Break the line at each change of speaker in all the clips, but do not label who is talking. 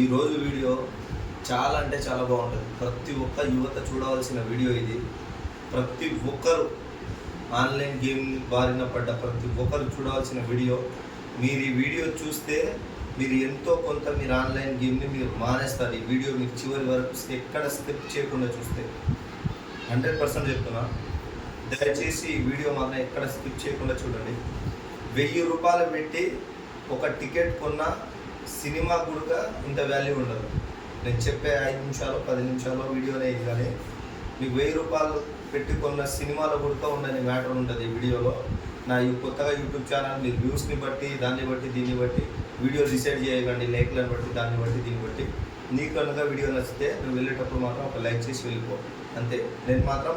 ఈరోజు వీడియో చాలా అంటే చాలా బాగుంటుంది. ప్రతి ఒక్క యువత చూడవలసిన వీడియో ఇది. ప్రతి ఒక్కరు ఆన్లైన్ గేమ్ బారిన పడ్డ ప్రతి ఒక్కరు చూడవలసిన వీడియో. మీరు ఈ వీడియో చూస్తే మీరు ఎంతో కొంత మీరు ఆన్లైన్ గేమ్ని మీరు మానేస్తారు. ఈ వీడియో మీకు చివరి వరకు ఎక్కడ స్కిప్ చేయకుండా చూస్తే. హండ్రెడ్ పర్సెంట్ చెప్తున్నా. దయచేసి ఈ వీడియో మాత్రం ఎక్కడ స్కిప్ చేయకుండా చూడండి. వెయ్యి రూపాయలు పెట్టి ఒక టికెట్ కొన్న సినిమా కూడా ఇంత వాల్యూ ఉండదు. నేను చెప్పే ఐదు నిమిషాలు పది నిమిషాలు వీడియోనే ఇది కానీ మీకు వెయ్యి రూపాయలు పెట్టి కొన్న సినిమాలో కూడా ఉండని మ్యాటర్ ఉంటుంది ఈ వీడియోలో. నా ఈ కొత్తగా యూట్యూబ్ ఛానల్ మీరు వ్యూస్ని బట్టి దాన్ని బట్టి దీన్ని బట్టి వీడియో డిసైడ్ చేయకండి లైక్లను బట్టి దాన్ని బట్టి దీన్ని బట్టి. నీకు కనుక వీడియో నచ్చితే నువ్వు వెళ్ళేటప్పుడు మాత్రం ఒక లైక్ చేసి వెళ్ళిపో. అంతే. నేను మాత్రం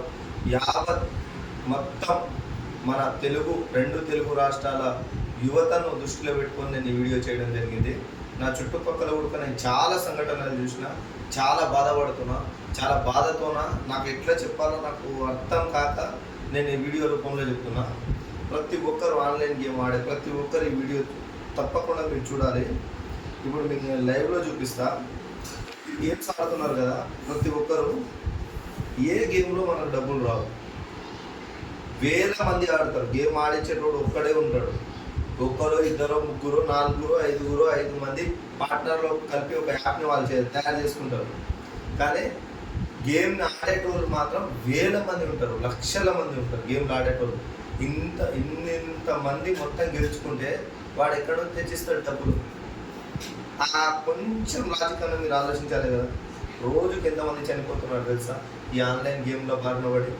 యావత్ మొత్తం మన తెలుగు రెండు తెలుగు రాష్ట్రాల యువతను దృష్టిలో పెట్టుకొని నేను ఈ వీడియో చేయడం జరిగింది. నా చుట్టుపక్కల కూడా నేను చాలా సంఘటనలు చూసిన చాలా బాధపడుతున్నా చాలా బాధతోన నాకు ఎట్లా చెప్పాలో నాకు అర్థం కాక నేను ఈ వీడియో రూపంలో చెప్తున్నా. ప్రతి ఒక్కరు ఆన్లైన్ గేమ్ ఆడే ప్రతి ఒక్కరు ఈ వీడియో తప్పకుండా మీరు చూడాలి. ఇప్పుడు మీకు నేను లైవ్లో చూపిస్తా. గేమ్స్ ఆడుతున్నారు కదా ప్రతి ఒక్కరు. ఏ గేమ్లో మనకు డబ్బులు రావు? వేల మంది ఆడతారు. గేమ్ ఆడించేటోడు ఒక్కడే ఉంటాడు. ఒక్కరు ఇద్దరు ముగ్గురు నాలుగురు ఐదుగురు ఐదు మంది పార్ట్నర్లో కలిపి ఒక యాప్ని వాళ్ళు తయారు చేసుకుంటారు. కానీ గేమ్ని ఆడేటోళ్ళు మాత్రం వేల మంది ఉంటారు లక్షల మంది ఉంటారు గేమ్లు ఆడేటోళ్ళు. ఇంత ఇన్నింత మంది మొత్తం గెలుచుకుంటే వాడు ఎక్కడో తెచ్చిస్తాడు డబ్బులు. ఆ కొంచెం లాజిక్ మీరు ఆలోచించాలి కదా. రోజుకి ఎంతమంది చనిపోతున్నారు తెలుసా? ఈ ఆన్లైన్ గేమ్లో బారిన పడి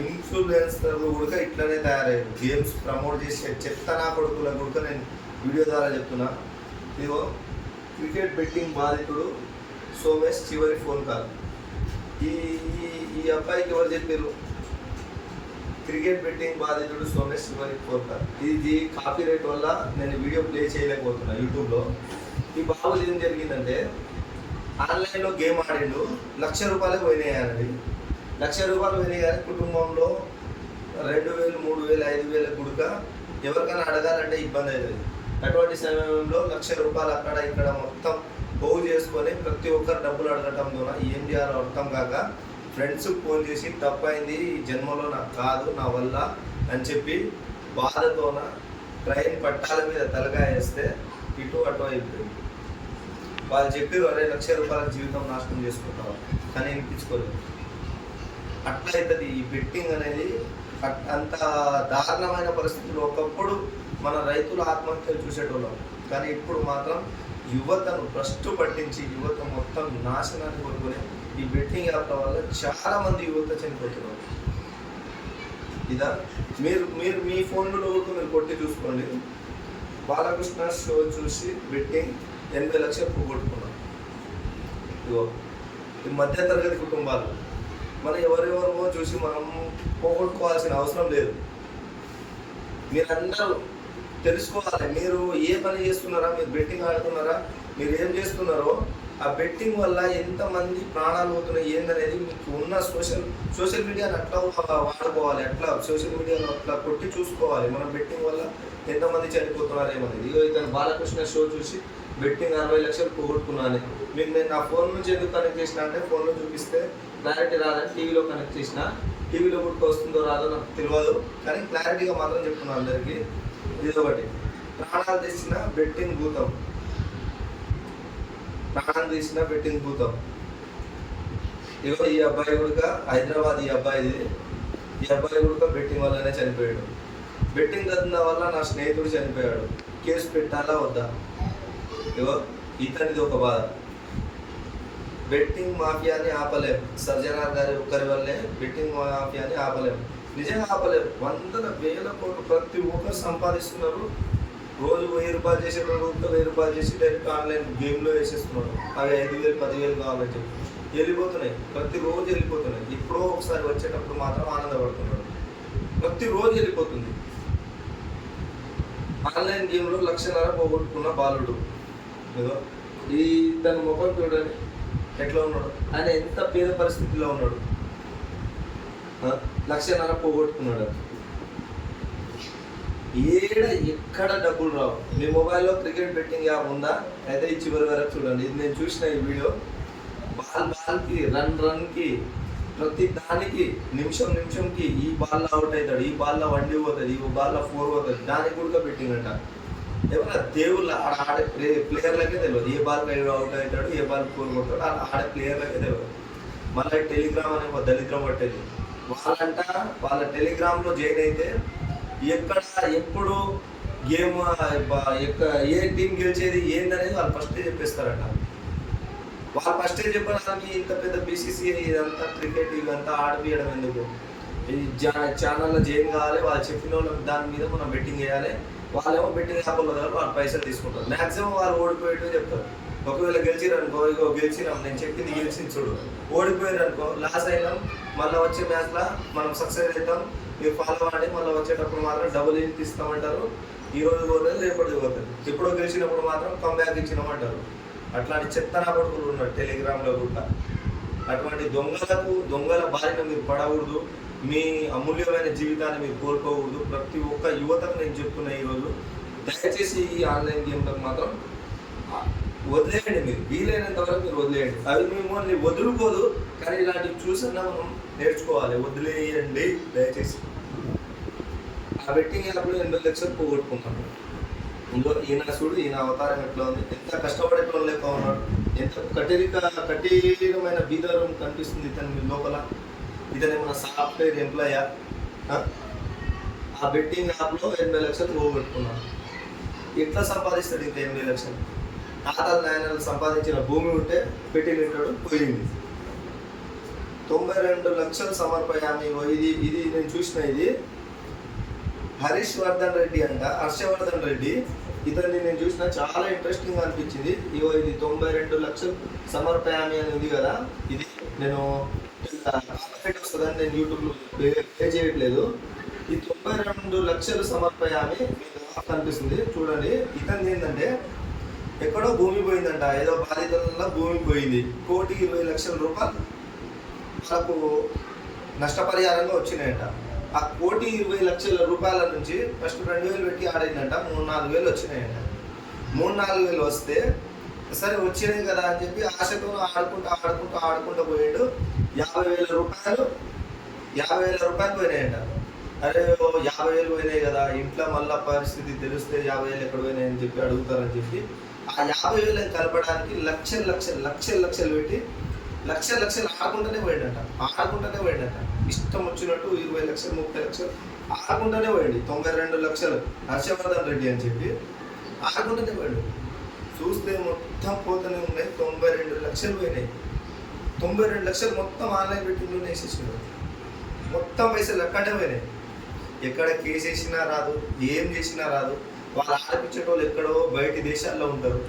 ఇన్ఫ్లుయెన్సర్లు కూడా ఇట్లనే తయారయ్యారు. గేమ్స్ ప్రమోట్ చేసే చెత్త నా కొడుకుల కూడా నేను వీడియో ద్వారా చెప్తున్నా. ఇదిగో క్రికెట్ బెట్టింగ్ బాధితుడు సోమేష్ చివరి ఫోన్ కాల్ ఈ ఈ- అబ్బాయికి ఎవరు చెప్పారు క్రికెట్ బెట్టింగ్ బాధితుడు సోమేష్ చివరి ఫోన్ కాల్ ఇది కాపీ రేట్ వల్ల నేను వీడియో ప్లే చేయలేకపోతున్నా యూట్యూబ్లో. ఈ బాబు ఏం జరిగిందంటే ఆన్లైన్లో గేమ్ ఆడిండు లక్ష రూపాయలకు పోయినాయండి లక్ష రూపాయలు పోయినాయి కుటుంబంలో. రెండు వేలు మూడు వేలు ఐదు వేల గుడుక ఎవరికైనా అడగాలంటే ఇబ్బంది అవుతుంది అటువంటి సమయంలో లక్ష రూపాయలు అక్కడ ఇక్కడ మొత్తం పోగు చేసుకొని ప్రతి ఒక్కరు డబ్బులు అడగటం ద్వారా ఏం చేయాలో అర్థం కాక ఫ్రెండ్స్ ఫోన్ చేసి తప్పైంది ఈ జన్మలో నాకు కాదు నా వల్ల అని చెప్పి బాధతోన ట్రైన్ పట్టాల మీద తలగా వేస్తే ఇటు అటు అయిపోయింది. వాళ్ళు చెప్పి అరే లక్ష రూపాయల జీవితం నాశనం చేసుకుంటారు కానీ వినిపించుకోలేదు. అట్లా అవుతుంది ఈ బెట్టింగ్ అనేది అట్- అంత దారుణమైన పరిస్థితులు ఒకప్పుడు మన రైతులు ఆత్మహత్యలు చూసేటోళ్ళం. కానీ ఇప్పుడు మాత్రం యువతను భ్రష్టు పట్టించి యువత మొత్తం నాశనాన్ని కోరుకొని ఈ బెట్టింగ్ యాప్ల వల్ల చాలా మంది యువత చనిపోతున్నారు. ఇదా? మీరు మీరు మీ ఫోన్లో మీరు కొట్టి చూసుకోండి. బాలకృష్ణ షో చూసి బెట్టింగ్ ఎనభై లక్షలు పోగొట్టుకున్నాం ఇదిగో ఈ మధ్యతరగతి కుటుంబాలు. మనం ఎవరెవరో చూసి మనం పోగొట్టుకోవాల్సిన అవసరం లేదు. మీరందరూ తెలుసుకోవాలి మీరు ఏ పని చేస్తున్నారా మీరు బెట్టింగ్ ఆడుతున్నారా మీరు ఏం చేస్తున్నారో ఆ బెట్టింగ్ వల్ల ఎంతమంది ప్రాణాలు పోతున్నాయి ఏందనేది మీకు ఉన్న సోషల్ సోషల్ మీడియాని అట్లా వాడుకోవాలి అట్లా సోషల్ మీడియాలో అట్లా కొట్టి చూసుకోవాలి. మనం బెట్టింగ్ వల్ల ఎంతమంది చనిపోతున్నారు ఏమనేది ఇగో ఇతను బాలకృష్ణ షో చూసి బెట్టింగ్ అరవై లక్షలు పోగొట్టుకున్నాను. మీకు నేను నా ఫోన్ నుంచి ఎందుకు కనెక్ట్ చేసిన అంటే ఫోన్లో చూపిస్తే క్లారిటీ రాదని టీవీలో కనెక్ట్ చేసిన టీవీలో కూడా వస్తుందో రాదో నాకు తెలియదు కానీ క్లారిటీగా మాత్రం చెప్తున్నాను అందరికీ. ఇది ఒకటి. ప్రాణాలు తీసిన బెట్టింగ్ భూతం. ప్రాణాలు తీసిన బెట్టింగ్ భూతం. ఇగో ఈ అబ్బాయి కూడా హైదరాబాద్ ఈ అబ్బాయిది. ఈ అబ్బాయి కూడా బెట్టింగ్ వల్లనే చనిపోయాడు. బెట్టింగ్ కదిన వల్ల నా స్నేహితుడు చనిపోయాడు. కేసు పెట్టాలా వద్దా? ఇతనిది ఒక బాధ బెట్టింగ్ మాఫియాని ఆపలేం. సర్జనార్ గారి ఒక్కరి వల్లే బెట్టింగ్ మాఫియాని ఆపలేం. నిజంగా ఆపలేం. వందల వేల కోట్లు ప్రతి ఒక్కరు సంపాదిస్తున్నారు. రోజు వెయ్యి రూపాయలు చేసేటప్పుడు ఒక వెయ్యి రూపాయలు చేసి డైరెక్ట్ ఆన్లైన్ గేమ్లో వేసేస్తున్నారు. అవి ఐదు వేలు పదివేలు కావాలని చెప్పి వెళ్ళిపోతున్నాయి ప్రతిరోజు వెళ్ళిపోతున్నాయి. ఎప్పుడో ఒకసారి వచ్చేటప్పుడు మాత్రం ఆనందపడుతున్నాడు ప్రతిరోజు వెళ్ళిపోతుంది. ఆన్లైన్ గేమ్లో లక్షన్నర పోగొట్టుకున్న బాలుడు. ఏదో. ఈ తన ముఖం చూడండి. ఎట్లా ఉన్నాడు? ఆయన ఎంత పేద పరిస్థితిలో ఉన్నాడు? లక్ష లక్షన్నర పోగొట్టుకున్నాడు ఏడ ఎక్కడ డబ్బులు రావు. మీ మొబైల్లో క్రికెట్ బెట్టింగ్ యాప్ ఉందా? అయితే ఈ చివరి వరకు చూడండి. ఇది నేను చూసిన ఈ వీడియో. బాల్ బాల్కి రన్ రన్కి ప్రతి దానికి నిమిషం నిమిషంకి ఈ బాల్లో అవుట్ అవుతాడు. ఈ బాల్లో వండి పోతుంది ఈ బాల్లో ఫోర్ పోతుంది దానికి కూడా బెట్టింగ్ అంటారు ఏమన్నా దేవుళ్ళ ఆడ ఆడే ప్లే ప్లేయర్లకే తెలియదు ఏ బాల్ అవుట్ అవుతాడు ఏ బాల్ ఫోర్ కొడతాడు ఆడ ఆడే ప్లేయర్లకే తెలియదు మళ్ళీ టెలిగ్రామ్ అనే ఒక దళిద్రం పట్టేది. వాళ్ళంట వాళ్ళ టెలిగ్రామ్లో జాయిన్ అయితే ఎక్కడ ఎప్పుడు గేమ్ ఏ టీం గెలిచేది ఏందనేది వాళ్ళు ఫస్ట్ చెప్పేస్తారంట. వాళ్ళు ఫస్ట్ చెప్పడానికి ఇంత పెద్ద బీసీసీ ఇదంతా క్రికెట్ ఇదంతా ఆడిపియడం ఎందుకు? ఈ ఛానల్లో జాయిన్ కావాలి వాళ్ళు చెప్పిన వాళ్ళ దాని మీద మనం బెట్టింగ్ వేయాలి వాళ్ళేమో బెట్టింగ్ యాప్ల కాదు వాళ్ళు పైసలు తీసుకుంటారు. మాక్సిమం వాళ్ళు ఓడిపోయేట్టు చెప్తారు. ఒకవేళ గెలిచిరనుకో ఇగో గెలిచినాం నేను చెప్పింది గెలిచింది చూడు. ఓడిపోయారు అనుకో లాస్ అయినాం మళ్ళీ వచ్చే మ్యాచ్లో మనం సక్సెస్ అవుతాం మీరు ఫాలో ఆడి మళ్ళీ వచ్చేటప్పుడు మాత్రం డబుల్ ఇంటి ఇస్తామంటారు ఈ రోజు పోతుంది రేపటి పోతుంది. ఎప్పుడో గెలిచినప్పుడు మాత్రం కమ్ బ్యాక్ ఇచ్చినామంటారు. అట్లాంటి చెత్తనా కొడుకులు ఉన్నారు టెలిగ్రామ్లో కూడా. అటువంటి దొంగలకు దొంగల బారిన మీరు పడకూడదు. మీ అమూల్యమైన జీవితాన్ని మీరు కోల్పోకూడదు ప్రతి ఒక్క యువతకు నేను చెప్తున్నా ఈరోజు దయచేసి ఈ ఆన్లైన్ గేమ్లకు మాత్రం వదిలేయండి మీరు. వీలైనంత వరకు మీరు వదిలేయండి. అవి మిమ్మల్ని వదులుకోదు కానీ ఇలాంటివి చూసినా మనం నేర్చుకోవాలి. వదిలేయండి దయచేసి. ఆ బెట్టింగ్ యాప్లో ఎనభై లక్షలు పోగొట్టుకుంటాను ఇందులో ఈయన చూడు ఈయన అవతారం ఎట్లా ఉంది? ఎంత కష్టపడేటోళ్ళు లెక్క ఉన్నాడు ఎంత కఠిరిక కఠినమైన బీదరం కనిపిస్తుంది ఇతని లోపల? ఇతను మన సాఫ్ట్వేర్ ఎంప్లాయా? ఆ? బెట్టింగ్ యాప్లో ఎనభై లక్షలు పోగొట్టుకున్నాను ఎట్లా సంపాదిస్తాడు ఇంత ఎనభై లక్షలు? తాతల నాయనలు సంపాదించిన భూమి ఉంటే పెట్టి పెట్టాడు పోయింది. తొంభై రెండు లక్షలు సమర్పయామి ఇది ఇది నేను చూసిన ఇది. హరీష్ వర్ధన్ రెడ్డి అంట హర్షవర్ధన్ రెడ్డి. ఇతన్ని నేను చూసిన చాలా ఇంట్రెస్టింగ్ అనిపించింది. ఇగో ఇది తొంభై రెండు లక్షలు సమర్పయామి అని ఉంది కదా ఇది నేను వస్తుందని నేను యూట్యూబ్లో పే చేయట్లేదు. ఈ తొంభై రెండు లక్షలు సమర్పయాన్ని మీకు కనిపిస్తుంది చూడండి ఇతను ఏంటంటే ఎక్కడో భూమి పోయిందంట. ఏదో బాధితులలో భూమి పోయింది. కోటి ఇరవై లక్షల రూపాయలు నాకు నష్టపరిహారంగా వచ్చినాయంట. ఆ కోటి ఇరవై లక్షల రూపాయల నుంచి ఫస్ట్ రెండు వేలు పెట్టి ఆడిందంట. మూడు నాలుగు వేలు వచ్చినాయంట. మూడు నాలుగు వేలు వస్తే సరే వచ్చినాయి కదా అని చెప్పి ఆశతో ఆడుకుంటూ ఆడుకుంటూ ఆడుకుంటూ పోయాడు. యాభై వేల రూపాయలు యాభై వేల రూపాయలు పోయినాయంట. అరే యాభై వేలు పోయినాయి కదా ఇంట్లో మళ్ళా పరిస్థితి తెలిస్తే యాభై వేలు ఎక్కడ పోయినాయి అని చెప్పి అడుగుతారని చెప్పి ఆ యాభై వేలను కలపడానికి లక్షలు లక్షలు లక్షలు లక్షలు పెట్టి లక్ష లక్షలు ఆడకుండానే పోయిండట. ఆడకుండానే పోయిండట. ఇష్టం వచ్చినట్టు ఇరవై లక్షలు ముప్పై లక్షలు ఆడకుండానే పోయింది తొంభై రెండు లక్షలు హర్షవర్ధన్ రెడ్డి అని చెప్పి ఆడకుండానే పోయాడు. చూస్తే మొత్తం పోతూనే ఉన్నాయి తొంభై రెండు లక్షలు పోయినాయి. తొంభై రెండు లక్షలు మొత్తం ఆన్లైన్ పెట్టిండు వేసేసాడు మొత్తం పైసలు ఎక్కడే పోయినాయి. ఎక్కడ కేసు వేసినా రాదు ఏం చేసినా రాదు. వాళ్ళు ఆడిపించేటోళ్ళు ఎక్కడో బయటి దేశాల్లో ఉంటారు.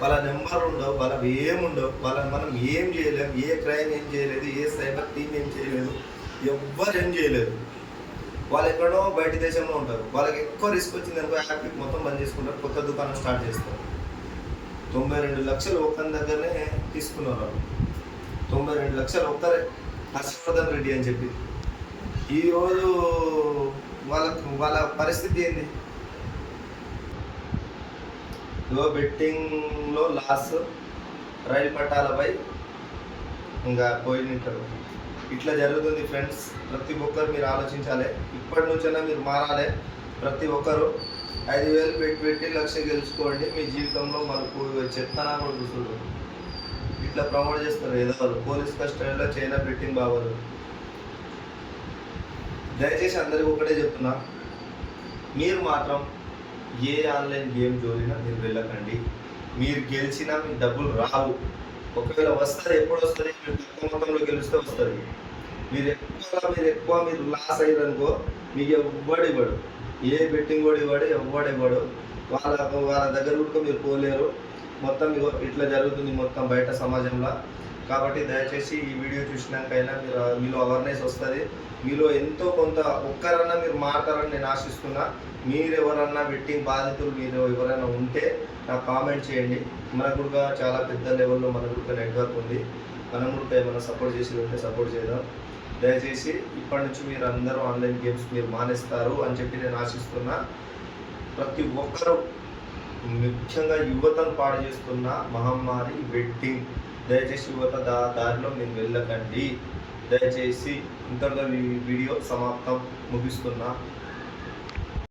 వాళ్ళ నెంబర్ ఉండవు వాళ్ళవి ఏం ఉండవు. వాళ్ళని మనం ఏం చేయలేము ఏ క్రైమ్ ఏం చేయలేదు ఏ సైబర్ టీం ఏం చేయలేదు ఎవ్వరు ఏం చేయలేదు. వాళ్ళు ఎక్కడో బయట దేశంలో ఉంటారు. వాళ్ళకి ఎక్కువ రిస్క్ వచ్చిందనుకో యాప్ మొత్తం బంద్ చేసుకుంటారు కొత్త దుకాణం స్టార్ట్ చేస్తారు. తొంభై రెండు లక్షలు ఒక్కరి దగ్గరనే తీసుకున్నారు వాళ్ళు. తొంభై రెండు లక్షలు ఒక్కరే. హర్షవర్ధన్ రెడ్డి అని చెప్పి. ఈరోజు వాళ్ళకు వాళ్ళ పరిస్థితి ఏంది? లో బెట్టింగ్లో లాస్ రైలు పట్టాలపై ఇంకా పోయినట్టు ఇట్లా జరుగుతుంది ఫ్రెండ్స్. ప్రతి ఒక్కరు మీరు ఆలోచించాలి. ఇప్పటి నుంచైనా మీరు మారాలి. ప్రతి ఒక్కరు ఐదు వేలు పెట్టి పెట్టి లక్ష గెలుచుకోండి మీ జీవితంలో మనకు చెప్తానా కూడా చూసుడు ఇట్లా ప్రమోట్ చేస్తారు ఏదో వాళ్ళు. పోలీస్ కస్టడీలో చైనా బెట్టింగ్ బాగోదు దయచేసి అందరికి ఒకటే చెప్తున్నా. మీరు మాత్రం ఏ ఆన్లైన్ గేమ్ జోలినా మీరు వెళ్ళకండి. మీరు గెలిచినా మీ డబ్బులు రావు. ఒకవేళ వస్తారు ఎప్పుడు వస్తుంది మీరు తక్కువ మొత్తంలో గెలిస్తే వస్తుంది మీరు ఎక్కువ మీరు ఎక్కువ మీరు లాస్ అయ్యారనుకో మీకు ఎవ్వడు ఇవ్వడు. ఏ బెట్టింగ్ కూడా ఇవ్వడు ఎవ్వడు ఇవ్వడు. వాళ్ళ వాళ్ళ దగ్గర కూడా మీరు పోలేరు. మొత్తం ఇట్లా జరుగుతుంది మొత్తం బయట సమాజంలో. కాబట్టి దయచేసి ఈ వీడియో చూసినాకైనా మీరు మీలో అవేర్నెస్ వస్తుంది. మీలో ఎంతో కొంత ఒక్కరన్నా మీరు మారతారని నేను ఆశిస్తున్నా. మీరు ఎవరన్నా బెట్టింగ్ బాధితులు మీరు ఎవరైనా ఉంటే నాకు కామెంట్ చేయండి. మనకు కూడా చాలా పెద్ద లెవెల్లో మన కూడా నెట్వర్క్ ఉంది. మనం కూడా ఏమైనా సపోర్ట్ చేసి ఉంటే సపోర్ట్ చేద్దాం. దయచేసి ఇప్పటి నుంచి మీరు అందరూ ఆన్లైన్ గేమ్స్ మీరు మానేస్తారు అని చెప్పి నేను ఆశిస్తున్నా ప్రతి ఒక్కరూ ముఖ్యంగా యువతను పాడు చేస్తున్న మహమ్మారి వెట్టింగ్ దయచేసి యువత దా దారిలో మీరు వెళ్ళకండి. దయచేసి ఇంతలో వీడియో సమాప్తం ముగిస్తున్నా.